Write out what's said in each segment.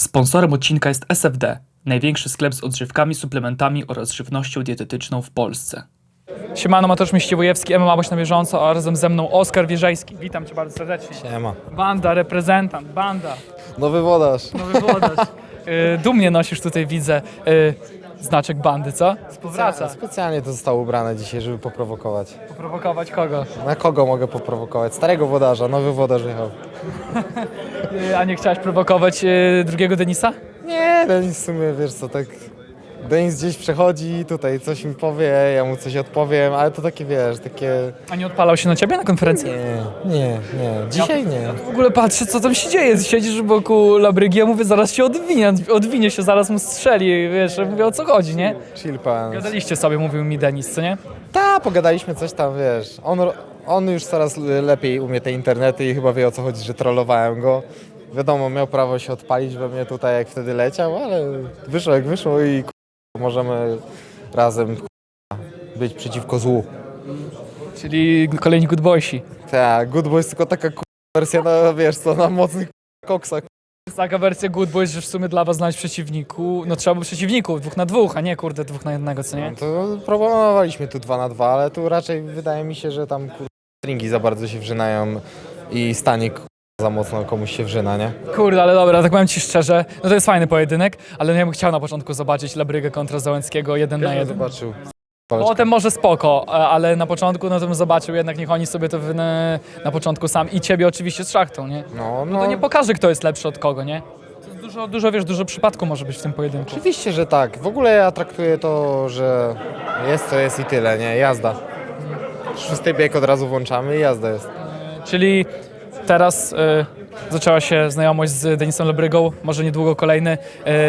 Sponsorem odcinka jest SFD, największy sklep z odżywkami, suplementami oraz żywnością dietetyczną w Polsce. Siemano, Mateusz Miściwojewski, MMA Boś na bieżąco, a razem ze mną Oskar Wierzejski. Witam Cię bardzo serdecznie. Nie ma. Banda, reprezentant, banda, Nowy wodarz. nowy włodarz. Y, Dumnie nosisz tutaj, widzę, y, znaczek bandy, co? Powraca. Specjalnie to zostało ubrane dzisiaj, żeby poprowokować. Poprowokować kogo? Na kogo mogę poprowokować? Starego wodarza, nowy wodarz jechał. Y, A nie chciałeś prowokować y, drugiego Denisa? Nie, Denis w sumie, wiesz co, tak... Denis gdzieś przechodzi, tutaj coś mi powie, ja mu coś odpowiem, ale to takie, wiesz, takie... A nie odpalał się na Ciebie na konferencji? Nie, nie, nie. Dzisiaj nie. W ogóle patrzę, co tam się dzieje. Siedzisz wokół Labrygi, ja mówię, zaraz się odwinie, odwinie się, zaraz mu strzeli, wiesz, ja mówię, o co chodzi, nie? Chill pan. Gadaliście sobie, mówił mi Denis, co nie? Ta, pogadaliśmy coś tam, wiesz. On, on już coraz lepiej umie te internety i chyba wie o co chodzi, że trollowałem go. Wiadomo, miał prawo się odpalić we mnie tutaj, jak wtedy leciał, ale wyszło jak wyszło i k***a, możemy razem k***a, być przeciwko złu. Czyli kolejni good boysi. Tak, Good Boys tylko taka k***a wersja na, wiesz co, na mocnych k***a koksach. Jest taka wersja good boys, że w sumie dla was znaleźć przeciwniku, no trzeba było przeciwników, dwóch na dwóch, a nie kurde dwóch na jednego, co nie? No to proponowaliśmy tu dwa na dwa, ale tu raczej wydaje mi się, że tam stringi za bardzo się wrzynają i stanie k***a, za mocno komuś się wrzyna, nie? Kurde, ale dobra, tak powiem ci szczerze, no to jest fajny pojedynek, ale ja bym chciał na początku zobaczyć Labrygę kontra Załęckiego jeden na jeden. zobaczył. Potem może spoko, a- ale na początku no to bym zobaczył jednak niech oni sobie to na początku sam i ciebie oczywiście z szachtą, nie? No, No to nie pokaże kto jest lepszy od kogo, nie? To Dużo, dużo, wiesz, dużo przypadku może być w tym pojedynku. Oczywiście, że tak. W ogóle ja traktuję to, że jest to jest i tyle, nie? Jazda. Szósty bieg od razu włączamy i jazda jest. Czyli teraz y, zaczęła się znajomość z Denisem Lebrygą, może niedługo kolejny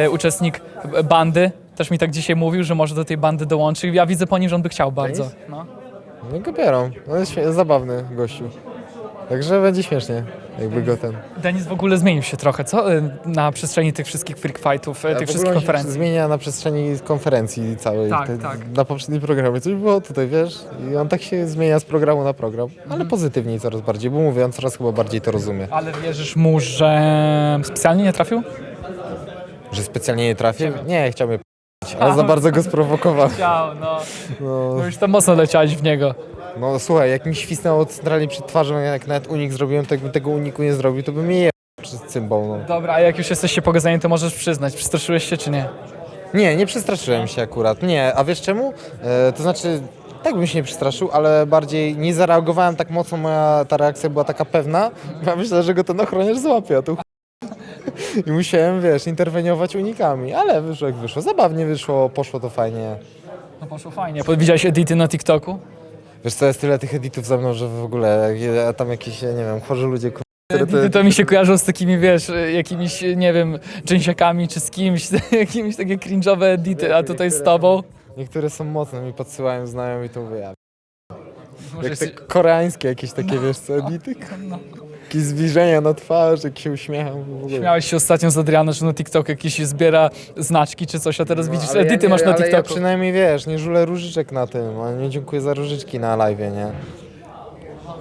y, uczestnik bandy. Też mi tak dzisiaj mówił, że może do tej bandy dołączy. Ja widzę po nim, że on by chciał bardzo. No. No go biorą. No jest śmie- zabawny gościu. Także będzie śmiesznie, jakby go ten... Denis w ogóle zmienił się trochę, co? Y, Na przestrzeni tych wszystkich freak fightów, y, tych wszystkich konferencji. zmienia na przestrzeni konferencji całej. Tak, Te- tak. Na poprzednim programie coś było tutaj, wiesz? I on tak się zmienia z programu na program. Ale Mhm. pozytywniej coraz bardziej, bo mówię, on coraz chyba bardziej to rozumie. Ale wierzysz mu, że specjalnie nie trafił? Że specjalnie nie trafię? Nie, chciałbym ale za bardzo go sprowokował. Chciał, no. No. No już tam mocno leciałeś w niego. No słuchaj, jak mi świsnęło centralnie przed twarzą, jak nawet unik zrobiłem, to jakbym tego uniku nie zrobił, to bym mnie je przez cymbał, no. Dobra, a jak już jesteście pogadani, to możesz przyznać, przestraszyłeś się czy nie? Nie, nie przestraszyłem się akurat, nie. A wiesz czemu? E, to znaczy, tak bym się nie przestraszył, ale bardziej nie zareagowałem tak mocno, moja ta reakcja była taka pewna. Ja myślę, że go ten ochroniarz złapie, a tu I musiałem, wiesz, interweniować unikami, ale wyszło jak wyszło. Zabawnie wyszło, poszło to fajnie. No poszło fajnie. Widziałeś edity na TikToku? Wiesz co, jest tyle tych editów ze mną, że w ogóle ja tam jakieś, nie wiem, chorzy ludzie, kur- Edity to mi się kojarzą z takimi, wiesz, jakimiś, nie wiem, dżinsiakami czy z kimś, jakimiś takie cringe'owe edity, a tutaj z tobą. Niektóre są mocne, mi podsyłają znajomi, to mówię, ja. Może Jak te koreańskie jakieś takie, wiesz co, edity? no. Jakieś zbliżenia na twarz, jak się uśmiecham w ogóle. Śmiałeś się ostatnio z Adrianem, że na TikTok jakiś zbiera znaczki czy coś, a teraz widzisz, No, ale edyty ja nie- masz na ale Ja przynajmniej wiesz, nie żulę różyczek na tym, a nie dziękuję za różyczki na live, nie?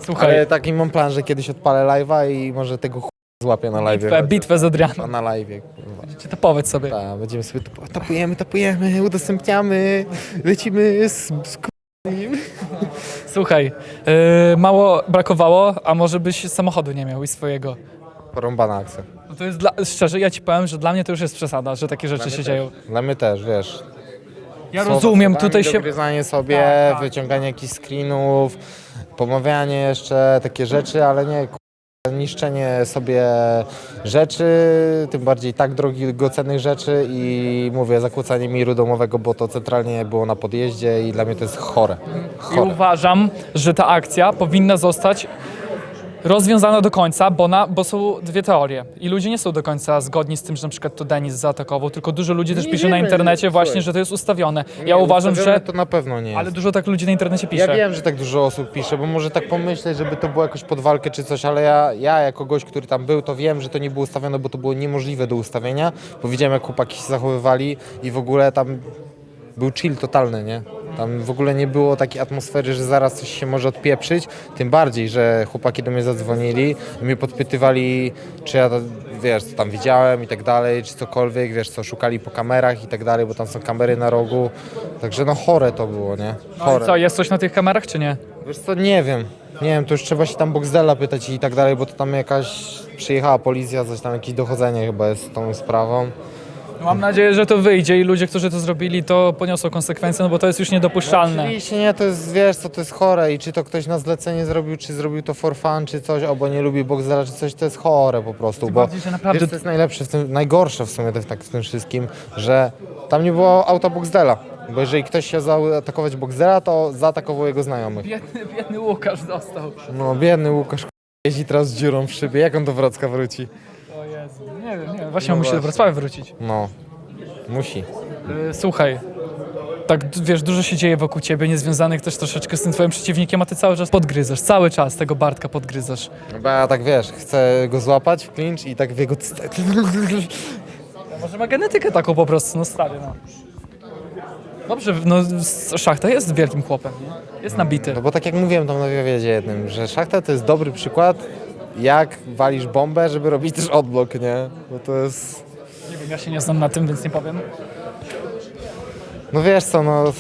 Słuchaj, Ale taki mam plan, że kiedyś odpalę live'a i może tego ch... złapię na live. bitwę, bitwę z Adrianem. na live, kurwa. Cię topować sobie. Tak, będziemy sobie tapu- tapujemy, tapujemy, udostępniamy, lecimy z, z Słuchaj, yy, mało brakowało, a może byś samochodu nie miał i swojego. porąbana akcja. No to jest dla, szczerze, ja ci powiem, że dla mnie to już jest przesada, że takie rzeczy się dzieją. Dla mnie też, wiesz. Ja słowa rozumiem, słowami, tutaj się... Dogryzanie sobie, Tak, tak. wyciąganie jakichś screenów, pomawianie jeszcze, takie rzeczy, ale nie niszczenie sobie rzeczy, tym bardziej tak drogocennych rzeczy i mówię, zakłócanie miru domowego, bo to centralnie było na podjeździe i dla mnie to jest chore. I chore. uważam, że ta akcja powinna zostać rozwiązana do końca, bo, na, bo są dwie teorie. I ludzie nie są do końca zgodni z tym, że na przykład to Denis zaatakował, tylko dużo ludzi też Nie pisze na wiemy, internecie właśnie, że to jest ustawione. Nie, ja uważam, ustawione że... To na pewno nie jest. Ale dużo tak ludzi na internecie pisze. Ja wiem, że tak dużo osób pisze, bo może tak pomyśleć, żeby to było jakoś pod walkę czy coś, ale ja, ja jako gość, który tam był, to wiem, że to nie było ustawione, bo to było niemożliwe do ustawienia, bo widziałem jak chłopaki się zachowywali i w ogóle tam był chill totalny, nie? Tam w ogóle nie było takiej atmosfery, że zaraz coś się może odpieprzyć, tym bardziej, że chłopaki do mnie zadzwonili i mnie podpytywali, czy ja wiesz, co tam widziałem i tak dalej, czy cokolwiek, wiesz, co szukali po kamerach i tak dalej, bo tam są kamery na rogu. Także no chore to było, nie? No Chore. co, jest coś na tych kamerach, czy nie? Wiesz co, nie wiem. Nie wiem, to już trzeba się tam Boxdela pytać i tak dalej, bo to tam jakaś przyjechała policja, coś tam, jakieś dochodzenie chyba jest z tą sprawą. Mam nadzieję, że to wyjdzie i ludzie, którzy to zrobili, to poniosą konsekwencje, no bo to jest już niedopuszczalne. Oczywiście nie, to jest, wiesz co, to jest chore i czy to ktoś na zlecenie zrobił, czy zrobił to for fun, czy coś, albo nie lubi Boxdela, czy coś, to jest chore po prostu, bo bardziej, że naprawdę- wiesz, to jest najlepsze w tym, najgorsze w sumie też tak w tym wszystkim, że tam nie było auta Boxdela, bo jeżeli ktoś chciał zaatakować Boxdela, to zaatakował jego znajomych. Biedny, biedny Łukasz dostał. No, biedny Łukasz jeździ teraz z dziurą w szybie, jak on do Wrocka wróci? O Jezu, nie wiem, nie wiem. Właśnie No on musi do. Wrocławia wrócić. No, musi. Yy, Słuchaj, tak d- wiesz, dużo się dzieje wokół ciebie, niezwiązanych też troszeczkę z tym twoim przeciwnikiem, a ty cały czas podgryzasz, cały czas tego Bartka podgryzasz. Bo ja tak wiesz, chcę go złapać w clinch i tak w jego... Może ma genetykę taką po prostu, no stary, no. Dobrze, no s- Szachta jest wielkim chłopem, nie? Jest nabity. No bo tak jak mówiłem tam na wywiadzie jednym, że szachta to jest dobry przykład, jak walisz bombę, żeby robić też odblok, nie? Bo to jest... Nie wiem, ja się nie znam na tym, więc nie powiem. No wiesz co, no...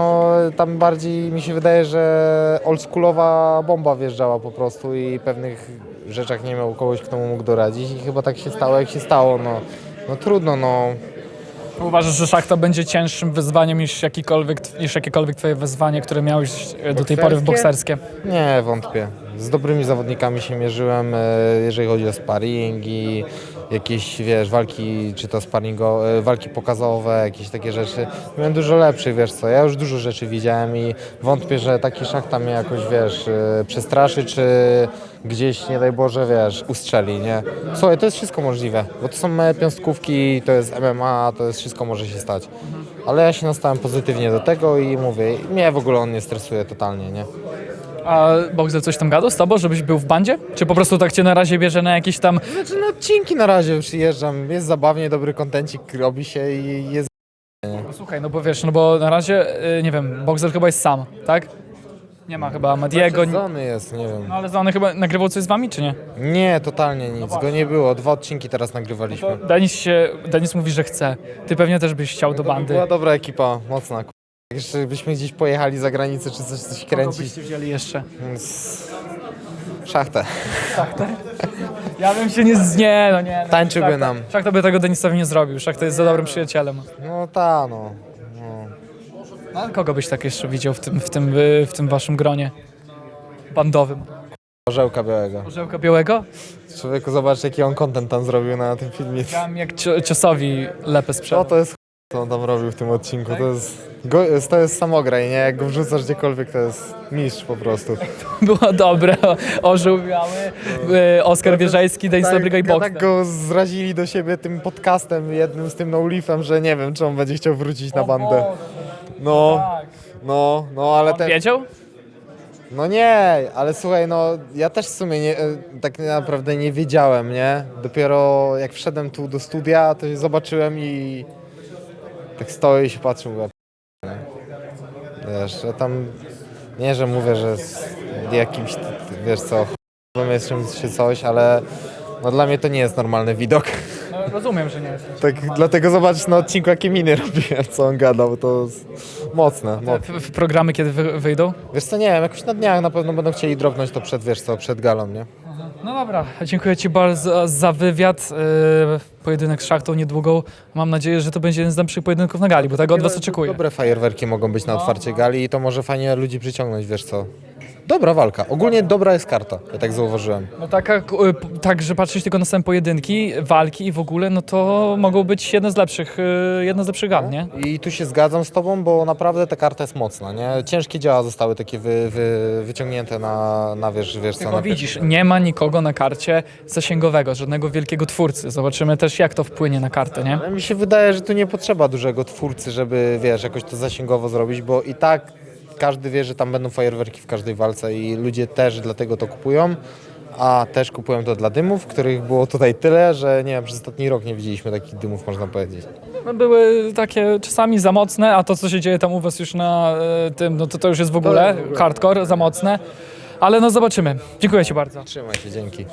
no tam bardziej mi się wydaje, że oldschoolowa bomba wjeżdżała po prostu i pewnych rzeczach nie miał kogoś, kto mu mógł doradzić i chyba tak się stało, jak się stało, no. No trudno, no. Uważasz, że Szachta będzie cięższym wyzwaniem niż, jakikolwiek, niż jakiekolwiek twoje wyzwanie, które miałeś do tej pory w bokserskie? Nie, wątpię. Z dobrymi zawodnikami się mierzyłem, e, jeżeli chodzi o sparring i jakieś, wiesz, walki, czy to sparringo, e, walki pokazowe, jakieś takie rzeczy. Miałem dużo lepszych, wiesz co, ja już dużo rzeczy widziałem i wątpię, że taki szachta mnie jakoś, wiesz, e, przestraszy, czy gdzieś, nie daj Boże, wiesz, ustrzeli, nie? Słuchaj, to jest wszystko możliwe, bo to są małe piąstkówki, to jest MMA, to jest wszystko może się stać. Ale ja się nastawiam pozytywnie do tego i mówię, mnie w ogóle on nie stresuje totalnie, nie? A Boxer coś tam gadał z tobą, żebyś był w bandzie? Czy po prostu tak cię na razie bierze na jakiś tam... Znaczy na odcinki na razie przyjeżdżam, jest zabawnie, dobry kontencik robi się i jest... Słuchaj, no bo wiesz, no bo na razie, y, nie wiem, Boxer chyba jest sam, tak? Nie ma chyba Madiego, nie- Zony jest, nie wiem. no ale Zony chyba nagrywał coś z wami, czy nie? Nie, totalnie nic, go nie było, dwa odcinki teraz nagrywaliśmy. Denis się, Denis mówi, że chce. Ty pewnie też byś chciał do To by bandy. była dobra ekipa, mocna. Jeszcze byśmy gdzieś pojechali za granicę, czy coś, coś Kogo kręcić, byście wzięli jeszcze? więc... Szachtę. Ja bym się nie... z- Nie, no nie. No, Tańczyłby Szachta- nam. Szachta by tego Denisowi nie zrobił. Szachta jest za dobrym przyjacielem. No ta, no. no. No, ale kogo byś tak jeszcze widział w tym, w tym, y, w tym waszym gronie bandowym? Orzełka białego. Orzełka Białego? Człowieku, zobacz jaki on content tam zrobił na tym filmie. Tam jak cio- ciosowi lepę sprzedał. to jest co on tam robił w tym odcinku? To jest, go, to jest samograj, nie? Jak go wrzucasz gdziekolwiek, to jest mistrz po prostu. Było dobre. Orzeł Biały, y, Oskar Wierzejski, Denis Dobryga i ja Boxer. tak go zrazili do siebie tym podcastem jednym z tym no leafem, że nie wiem, czy on będzie chciał wrócić na bandę. No, Tak. no, no, ale ten... wiedział? No nie, ale słuchaj, no ja też w sumie nie, e, tak naprawdę nie wiedziałem, nie? Dopiero jak wszedłem tu do studia, to się zobaczyłem i tak stoję i się patrzę, mówię, "P***, nie? Wiesz, ja tam, nie, że mówię, że z jakimś, wiesz co, ch***ym jest czymś czy coś, ale no dla mnie to nie jest normalny widok. No, rozumiem, że nie jest. Tak, dlatego zobaczysz na odcinku, jakie miny robiłem, co on gadał, to mocne, mocne. W, w programy kiedy wy, wyjdą? Wiesz co, nie wiem, jakoś na dniach na pewno będą chcieli dropnąć to przed, wiesz co, przed galą, nie? No dobra, dziękuję Ci bardzo za wywiad. Yy, pojedynek z Szachtą niedługo. Mam nadzieję, że to będzie jeden z lepszych pojedynków na gali, bo tego od Was oczekuję. Dobre fajerwerki mogą być na otwarcie gali i to może fajnie ludzi przyciągnąć, wiesz co. Dobra walka. Ogólnie dobra jest karta, ja tak zauważyłem. No tak, jak, y, tak, że patrzeć tylko na same pojedynki, walki i w ogóle, no to mogą być jedne z lepszych, y, jedne z lepszych gal, nie? I tu się zgadzam z tobą, bo naprawdę ta karta jest mocna, nie? Ciężkie dzieła zostały takie wy, wy, wyciągnięte na, na wiesz, wiesz co, na widzisz, nie ma nikogo na karcie zasięgowego, żadnego wielkiego twórcy. Zobaczymy też, jak to wpłynie na kartę, nie? Mi się wydaje, że tu nie potrzeba dużego twórcy, żeby, wiesz, jakoś to zasięgowo zrobić, bo i tak każdy wie, że tam będą fajerwerki w każdej walce i ludzie też dlatego to kupują, a też kupują to dla dymów, których było tutaj tyle, że nie wiem, przez ostatni rok nie widzieliśmy takich dymów, można powiedzieć. No, były takie czasami za mocne, a to, co się dzieje tam u Was już na y, tym, no to to już jest w ogóle hardcore, za mocne. Ale no zobaczymy. Dziękuję Ci bardzo. Trzymaj się, dzięki.